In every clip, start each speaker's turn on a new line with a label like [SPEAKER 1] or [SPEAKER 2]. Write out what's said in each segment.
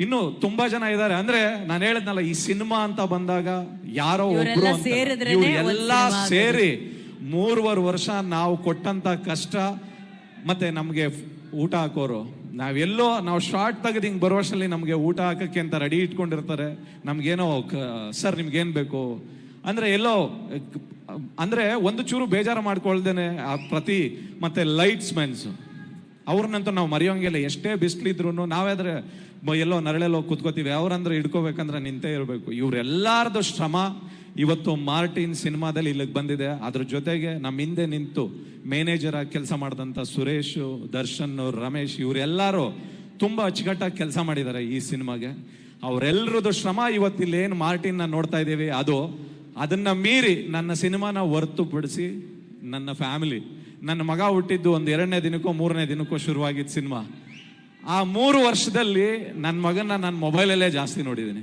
[SPEAKER 1] ಇನ್ನು ತುಂಬಾ ಜನ ಇದ್ದಾರೆ. ಅಂದ್ರೆ ನಾನು ಹೇಳಿದ್ನಲ್ಲ ಈ ಸಿನಿಮಾ ಅಂತ ಬಂದಾಗ ಯಾರೋ ಒಬ್ರು ಅಂತ. ಇವರೆಲ್ಲ ಸೇರಿ ಮೂರುವರೆ ವರ್ಷ ನಾವು ಕೊಟ್ಟಂತ ಕಷ್ಟ ಮತ್ತೆ ನಮಗೆ ಊಟ ಹಾಕೋರು. ನಾವೆಲ್ಲೋ ನಾವು ಶಾರ್ಟ್ ತೆಗೆದು ಹಿಂಗೆ ಬರುವಷ್ಟರಲ್ಲಿ ನಮಗೆ ಊಟ ಹಾಕಕ್ಕೆ ಅಂತ ರೆಡಿ ಇಟ್ಕೊಂಡಿರ್ತಾರೆ. ನಮ್ಗೇನೋ ಸರ್ ನಿಮ್ಗೇನು ಬೇಕು? ಅಂದ್ರೆ ಎಲ್ಲೋ ಅಂದ್ರೆ ಒಂದು ಚೂರು ಬೇಜಾರು ಮಾಡ್ಕೊಳ್ದೇನೆ ಆ ಪ್ರತಿ ಮತ್ತೆ ಲೈಟ್ಸ್ ಮೆನ್ಸ್ ಅವ್ರನ್ನಂತೂ ನಾವು ಮರೆಯೋಂಗಿಲ್ಲ. ಎಷ್ಟೇ ಬಿಸಿಲಿದ್ರು ನಾವಾದ್ರೆ ಎಲ್ಲೋ ನರಳೆಲ್ಲೋ ಕುತ್ಕೋತೀವಿ. ಅವ್ರಂದ್ರೆ ಹಿಡ್ಕೋಬೇಕಂದ್ರೆ ನಿಂತೇ ಇರಬೇಕು. ಇವ್ರೆಲ್ಲಾರ್ದು ಶ್ರಮ ಇವತ್ತು ಮಾರ್ಟಿನ್ ಸಿನಿಮಾದಲ್ಲಿ ಇಲ್ಲಿಗೆ ಬಂದಿದೆ. ಅದ್ರ ಜೊತೆಗೆ ನಮ್ಮ ಹಿಂದೆ ನಿಂತು ಮ್ಯಾನೇಜರ್ ಆಗಿ ಕೆಲಸ ಮಾಡಿದಂಥ ಸುರೇಶ್, ದರ್ಶನ್, ರಮೇಶ್ ಇವರೆಲ್ಲರೂ ತುಂಬ ಅಚ್ಚುಕಟ್ಟಾಗಿ ಕೆಲಸ ಮಾಡಿದ್ದಾರೆ ಈ ಸಿನಿಮಾಗೆ. ಅವರೆಲ್ಲರದ್ದು ಶ್ರಮ ಇವತ್ತು ಇಲ್ಲಿ ಏನು ಮಾರ್ಟಿನ್ನ ನೋಡ್ತಾ ಇದ್ದೀವಿ. ಅದು ಅದನ್ನು ಮೀರಿ ನನ್ನ ಸಿನಿಮಾನ ಹೊರತುಪಡಿಸಿ ನನ್ನ ಫ್ಯಾಮಿಲಿ ನನ್ನ ಮಗ ಹುಟ್ಟಿದ್ದು ಒಂದು ಎರಡನೇ ದಿನಕ್ಕೋ ಮೂರನೇ ದಿನಕ್ಕೋ ಶುರುವಾಗಿದ್ದ ಸಿನಿಮಾ. ಆ ಮೂರು ವರ್ಷದಲ್ಲಿ ನನ್ನ ಮಗನ ನನ್ನ ಮೊಬೈಲಲ್ಲೇ ಜಾಸ್ತಿ ನೋಡಿದ್ದೀನಿ.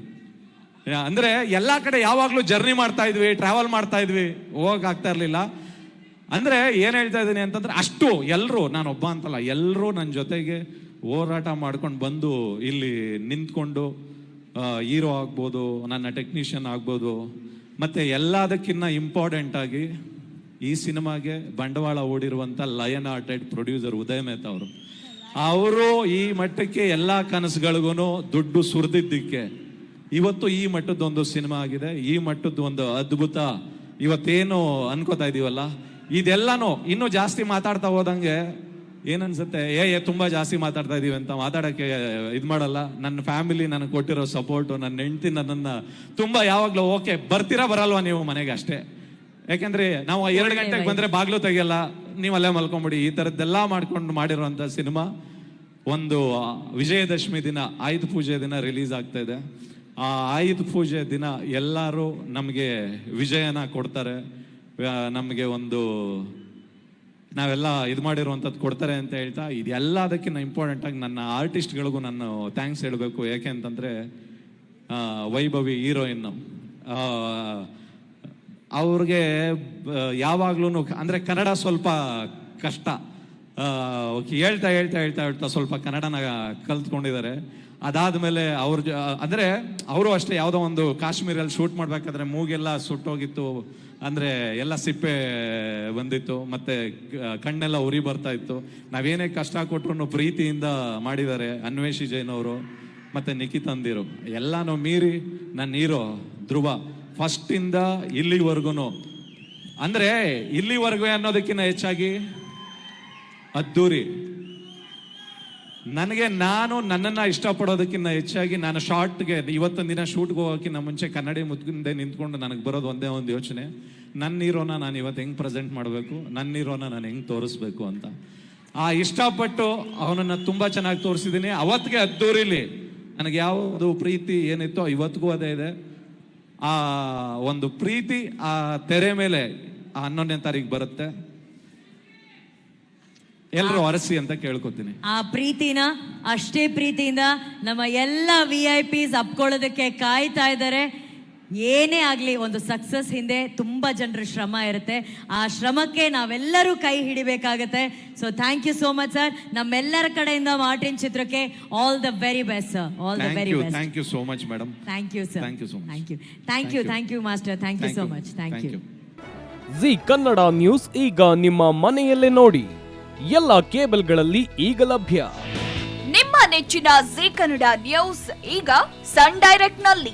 [SPEAKER 1] ಅಂದರೆ ಎಲ್ಲ ಕಡೆ ಯಾವಾಗಲೂ ಜರ್ನಿ ಮಾಡ್ತಾ ಇದ್ವಿ ಟ್ರಾವೆಲ್ ಮಾಡ್ತಾ ಇದ್ವಿ ಹೋಗಕ್ಕಾಗ್ತಾ ಇರಲಿಲ್ಲ. ಅಂದರೆ ಏನು ಹೇಳ್ತಾ ಇದ್ದೀನಿ ಅಂತಂದ್ರೆ ಅಷ್ಟು ಎಲ್ಲರೂ ನಾನು ಒಬ್ಬ ಅಂತಲ್ಲ ಎಲ್ಲರೂ ನನ್ನ ಜೊತೆಗೆ ಹೋರಾಟ ಮಾಡ್ಕೊಂಡು ಬಂದು ಇಲ್ಲಿ ನಿಂತ್ಕೊಂಡು ಹೀರೋ ಆಗ್ಬೋದು, ನನ್ನ ಟೆಕ್ನಿಷಿಯನ್ ಆಗ್ಬೋದು, ಮತ್ತು ಎಲ್ಲದಕ್ಕಿಂತ ಇಂಪಾರ್ಟೆಂಟ್ ಆಗಿ ಈ ಸಿನಿಮಾಗೆ ಬಂಡವಾಳ ಓಡಿರುವಂತ ಲಯನ್ ಆರ್ಟೆಡ್ ಪ್ರೊಡ್ಯೂಸರ್ ಉದಯ ಮೆಹ್ತಾ ಅವರು. ಅವರು ಈ ಮಟ್ಟಕ್ಕೆ ಎಲ್ಲಾ ಕನಸುಗಳಿಗೂ ದುಡ್ಡು ಸುರಿದಿದ್ದಕ್ಕೆ ಇವತ್ತು ಈ ಮಟ್ಟದ ಒಂದು ಸಿನಿಮಾ ಆಗಿದೆ. ಈ ಮಟ್ಟದ ಒಂದು ಅದ್ಭುತ. ಇವತ್ತೇನು ಅನ್ಕೋತಾ ಇದೀವಲ್ಲ? ಇದೆಲ್ಲಾನು ಇನ್ನೂ ಜಾಸ್ತಿ ಮಾತಾಡ್ತಾ ಹೋದಂಗೆ ಏನನ್ಸುತ್ತೆ? ಏ ಏ, ತುಂಬಾ ಜಾಸ್ತಿ ಮಾತಾಡ್ತಾ ಇದೀವಿ ಅಂತ ಮಾತಾಡಕ್ಕೆ ಇದು ಮಾಡಲ್ಲ. ನನ್ನ ಫ್ಯಾಮಿಲಿ ನನಗೆ ಕೊಟ್ಟಿರೋ ಸಪೋರ್ಟು, ನನ್ನ ಹೆಂಡತಿ ನನ್ನ ತುಂಬಾ ಯಾವಾಗಲೂ ಓಕೆ ಬರ್ತೀರಾ ಬರಲ್ವಾ ನೀವು ಮನೆಗೆ ಅಷ್ಟೇ. ಯಾಕೆಂದ್ರೆ ನಾವು ಎರಡು ಗಂಟೆಗೆ ಬಂದ್ರೆ ಬಾಗ್ಲು ತೆಗಿಯಲ್ಲ ನೀವು ಅಲ್ಲೇ ಮಲ್ಕೊಂಬಿಡಿ. ಈ ಥರದ್ದೆಲ್ಲ ಮಾಡ್ಕೊಂಡು ಮಾಡಿರುವಂತ ಸಿನಿಮಾ ಒಂದು ವಿಜಯದಶಮಿ ದಿನ ಆಯುಧ ಪೂಜೆ ದಿನ ರಿಲೀಸ್ ಆಗ್ತಾ ಇದೆ. ಆ ಆಯುಧ ಪೂಜೆ ದಿನ ಎಲ್ಲರೂ ನಮಗೆ ವಿಜಯನ ಕೊಡ್ತಾರೆ. ನಮಗೆ ಒಂದು ನಾವೆಲ್ಲ ಇದು ಮಾಡಿರುವಂಥದ್ದು ಕೊಡ್ತಾರೆ ಅಂತ ಹೇಳ್ತಾ ಇದೆಲ್ಲದಕ್ಕಿಂತ ಇಂಪಾರ್ಟೆಂಟ್ ಆಗಿ ನನ್ನ ಆರ್ಟಿಸ್ಟ್ಗಳಿಗೂ ನಾನು ಥ್ಯಾಂಕ್ಸ್ ಹೇಳಬೇಕು. ಯಾಕೆ ಅಂತಂದ್ರೆ ಆ, ವೈಭವಿ ಹೀರೋಯಿನ್ ಅವ್ರಿಗೆ ಯಾವಾಗ್ಲೂ ಅಂದ್ರೆ ಕನ್ನಡ ಸ್ವಲ್ಪ ಕಷ್ಟ. ಹೇಳ್ತಾ ಹೇಳ್ತಾ ಹೇಳ್ತಾ ಹೇಳ್ತಾ ಸ್ವಲ್ಪ ಕನ್ನಡನ ಕಲ್ತ್ಕೊಂಡಿದ್ದಾರೆ. ಅದಾದ್ಮೇಲೆ ಅವ್ರ ಜ- ಅಂದ್ರೆ ಅವರು ಅಷ್ಟೇ ಯಾವುದೋ ಒಂದು ಕಾಶ್ಮೀರಲ್ಲಿ ಶೂಟ್ ಮಾಡಬೇಕಾದ್ರೆ ಮೂಗೆಲ್ಲ ಸುಟ್ಟೋಗಿತ್ತು. ಅಂದ್ರೆ ಎಲ್ಲ ಸಿಪ್ಪೆ ಬಂದಿತ್ತು, ಮತ್ತೆ ಕಣ್ಣೆಲ್ಲ ಉರಿ ಬರ್ತಾ ಇತ್ತು. ನಾವೇನೇ ಕಷ್ಟ ಕೊಟ್ಟರು ಪ್ರೀತಿಯಿಂದ ಮಾಡಿದ್ದಾರೆ ಅನ್ವೇಷಿ ಜೈನ್ ಅವರು, ಮತ್ತೆ ನಿಖಿತಂದಿರು. ಎಲ್ಲನೂ ಮೀರಿ ನನ್ನ ಹೀರೋ ಧ್ರುವ. ಫಸ್ಟ್ ಇಂದ ಇಲ್ಲಿವರೆಗೂ ಅಂದ್ರೆ ಇಲ್ಲಿವರೆಗೂ ಅನ್ನೋದಕ್ಕಿಂತ ಹೆಚ್ಚಾಗಿ ಅದ್ದೂರಿ. ನನಗೆ ನಾನು ನನ್ನನ್ನ ಇಷ್ಟಪಡೋದಕ್ಕಿಂತ ಹೆಚ್ಚಾಗಿ ನಾನು ಶಾರ್ಟ್ಗೆ ಇವತ್ತೊಂದು ದಿನ ಶೂಟ್ಗೆ ಹೋಗೋಕ್ಕಿಂತ ಮುಂಚೆ ಕನ್ನಡಿ ಮುದ್ದೆ ನಿಂತ್ಕೊಂಡು ನನಗೆ ಬರೋದು ಒಂದೇ ಒಂದು ಯೋಚನೆ. ನನ್ನ ಹೀರೋನ ನಾನು ಇವತ್ತು ಹೆಂಗೆ ಪ್ರೆಸೆಂಟ್ ಮಾಡಬೇಕು? ನನ್ನ ಹೀರೋನ ನಾನು ಹೆಂಗೆ ತೋರಿಸ್ಬೇಕು ಅಂತ. ಆ ಇಷ್ಟಪಟ್ಟು ಅವನನ್ನ ತುಂಬಾ ಚೆನ್ನಾಗಿ ತೋರಿಸಿದ್ದೀನಿ ಅವತ್ತಿಗೆ ಅದ್ದೂರಿಲಿ. ನನಗೆ ಯಾವುದು ಪ್ರೀತಿ ಏನಿತ್ತೋ ಇವತ್ತಿಗೂ ಅದೇ ಇದೆ. ಆ ಒಂದು ಪ್ರೀತಿ ಆ ತೆರೆ ಮೇಲೆ ಆ ಹನ್ನೊಂದನೇ ತಾರೀಕು ಬರುತ್ತೆ. ಎಲ್ಲರೂ ಅರಸಿ ಅಂತ ಕೇಳ್ಕೊತೀನಿ.
[SPEAKER 2] ಆ ಪ್ರೀತಿನ ಅಷ್ಟೇ ಪ್ರೀತಿಯಿಂದ ನಮ್ಮ ಎಲ್ಲ ವಿ ಐ ಪಿಸ್ ಅಪ್ಕೊಳ್ಳೋದಕ್ಕೆ ಕಾಯ್ತಾ ಇದ್ದಾರೆ. ಏನೇ ಆಗಲಿ ಒಂದು ಸಕ್ಸಸ್ ಹಿಂದೆ ತುಂಬ ಜನರ ಶ್ರಮ ಇರುತ್ತೆ. ಆ ಶ್ರಮಕ್ಕೆ ನಾವೆಲ್ಲರೂ ಕೈ ಹಿಡಿಬೇಕಾಗತ್ತೆ. So thank you so much sir ನಮ್ಮೆಲ್ಲರ ಕಡೆಯಿಂದ ಮಾರ್ಟಿನ್ ಚಿತ್ರಕ್ಕೆ all the very best sir all the very best
[SPEAKER 1] thank you so much madam
[SPEAKER 2] thank you sir
[SPEAKER 1] thank you.
[SPEAKER 2] Thank you thank you thank you master thank you so much thank you
[SPEAKER 3] Zee Kannada news ಈಗ ನಿಮ್ಮ ಮನೆಯಲ್ಲೇ ನೋಡಿ. ಎಲ್ಲ ಕೇಬಲ್ಗಳಲ್ಲಿ ಈಗ ಲಭ್ಯ.
[SPEAKER 4] ನಿಮ್ಮ ನೆಚ್ಚಿನ ಜಿ ಕನ್ನಡ ನ್ಯೂಸ್ ಈಗ ಸನ್ ಡೈರೆಕ್ಟ್ನಲ್ಲಿ.